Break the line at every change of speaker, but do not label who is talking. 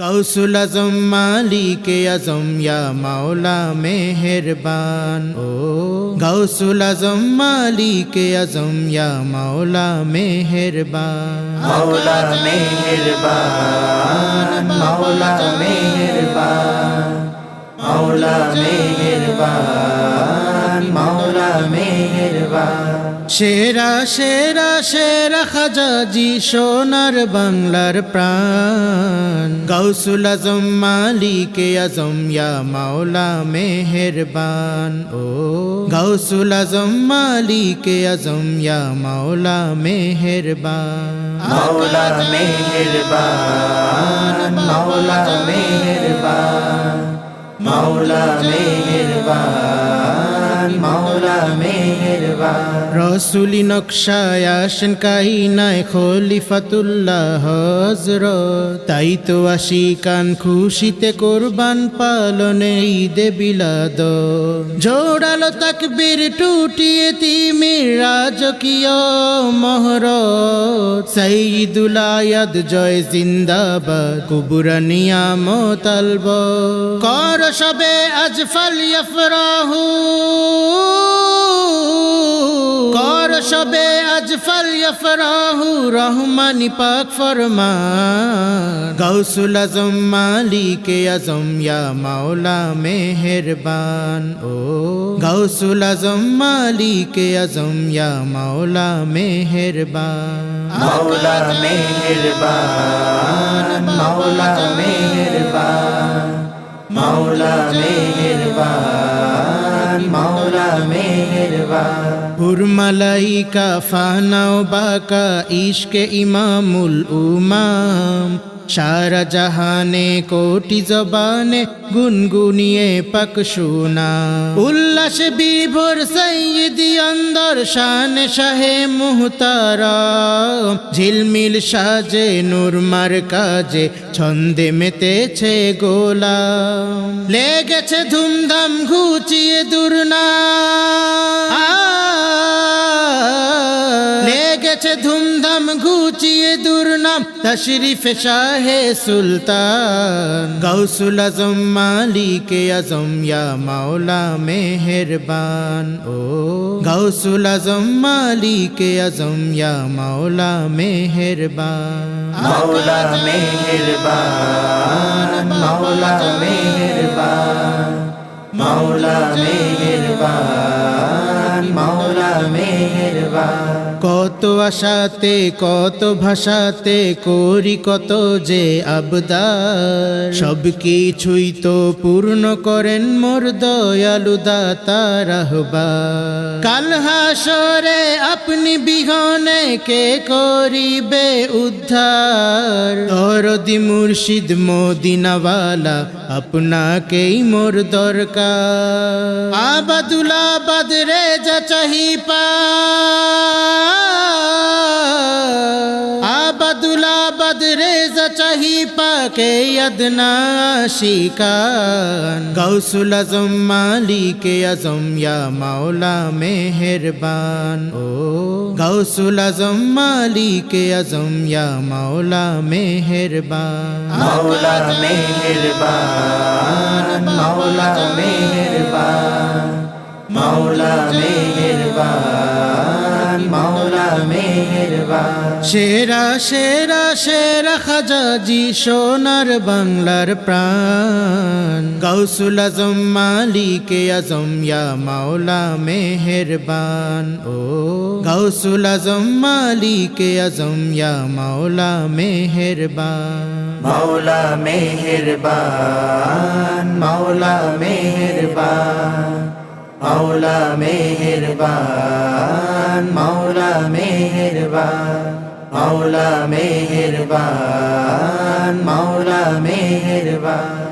গৌসুল আজম মালিকে আজম, ইয়া মাওলা মেহেরবান। ও গৌসুল আজম মালিকে আজম, ইয়া মাওলা মেহেরবান।
মৌলা মেহেরবান মৌলা মেহেরবান মৌলা মেহেরবান মৌলা মেহেরবান।
সেরা সেরা সেরা খাজাজি সোনার বাংলার প্রাণ। গৌসুল আজম, মালিকে আজম, ইয়া মাওলা মেহেরবান। ও গৌসুল আজম, মালিকে আজম, ইয়া মাওলা মেহেরবান।
মৌলা মেহেরবান মৌলা মেহেরবান মৌলা মেহেরবান মৌলা মেহেরবান।
রসুলি নকশায় আসেন কাহিনায় খলিফাতুল্লাহ হজর তাই তো আসি কান খুশিতে কোরবান পালনে ঈদে বিলাদ জোড়ালো তাকবীর টুটিয়ে তিমির রাজকীয় মহর সাইদুল আয়াদ জয় জিন্দাবাদ, কুবুরা নিয়ামত আলব কর সবে আজ ফালিয়াফরাহু কর সবে আজ ফালিয়াফরাহু রহমানি পাক ফরমান। গৌসুল আজম মালিকে আজম, ইয়া মাওলা মেহেরবান। ও গৌসুল আজম মালিকে আজম, ইয়া মাওলা মেহেরবান।
মৌলা মেহেরবান মৌলা মেহেরবান মৌলা মেহেরবান। মৌলা মেহেরবান।
হুরমালাইকা ফানাও বাকা ইশকে ইমামুল উমাম। সারা জাহানে কোটি জবানে গুনগুনিয়ে পাক শোনা উল্লাস বিভোর সৈয়দি অন্দর শান শাহে মুহতারাম ঝিলমিল সাজে নুরমার কাজে ছন্দে মেতেছে গোলা। লেগেছে ধুমধাম ঘুচিয়ে দুর্না। ধুমধাম ঘুচিয়ে দুর্নাম তশরিফে শাহে সুলতান গৌসুল আজম মালিকে আজম ইয়া মাওলা মেহেরবান ও গৌসুল আজম মালিকে আজম ইয়া মাওলা মেহেরবান
মৌলা মেহেরবান মৌলা মেহেরবান মৌলা মেহেরবান মৌলা মেহেরবান
কত আশাতে, কত ভাষাতে করি কত যে আবদার। সব কিছুই তো পূর্ণ করেন মোর দয়ালু দাতা রাহবার। কাল হাসরে আপনি বিহনে কে করিবে উদ্ধার? দরদি মুর্শিদ মদিনাওয়ালা, আপনাকেই মোর দরকার। আবাদুল আবাদ রে যা চাহি পা। আবাদুল আবাদ রে যা চাহি পাকে আদনা শিকান। গৌসুল আজম মালিকে আজম ইয়া মাওলা মেহেরবান। ও গৌসুল আজম মালিকে আজম ইয়া মাওলা মেহেরবান।
মৌলা মেহেরবান মৌলা মেহেরবান। মৌলা মেহেরবান মৌলা মেহেরবান।
সেরা সেরা সেরা খাজাজি সোনার বাংলার প্রাণ। গৌসুল আজম মালিকে আজম ইয়া মাওলা মেহেরবান। ও গৌসুল আজম মালিকে আজম ইয়া মাওলা মেহেরবান।
মৌলা মেহেরবান মৌলা মেহেরবান। মৌলা মেহেরবান মৌলা মেহেরবান মৌলা মেহেরবান মৌলা মেহেরবান।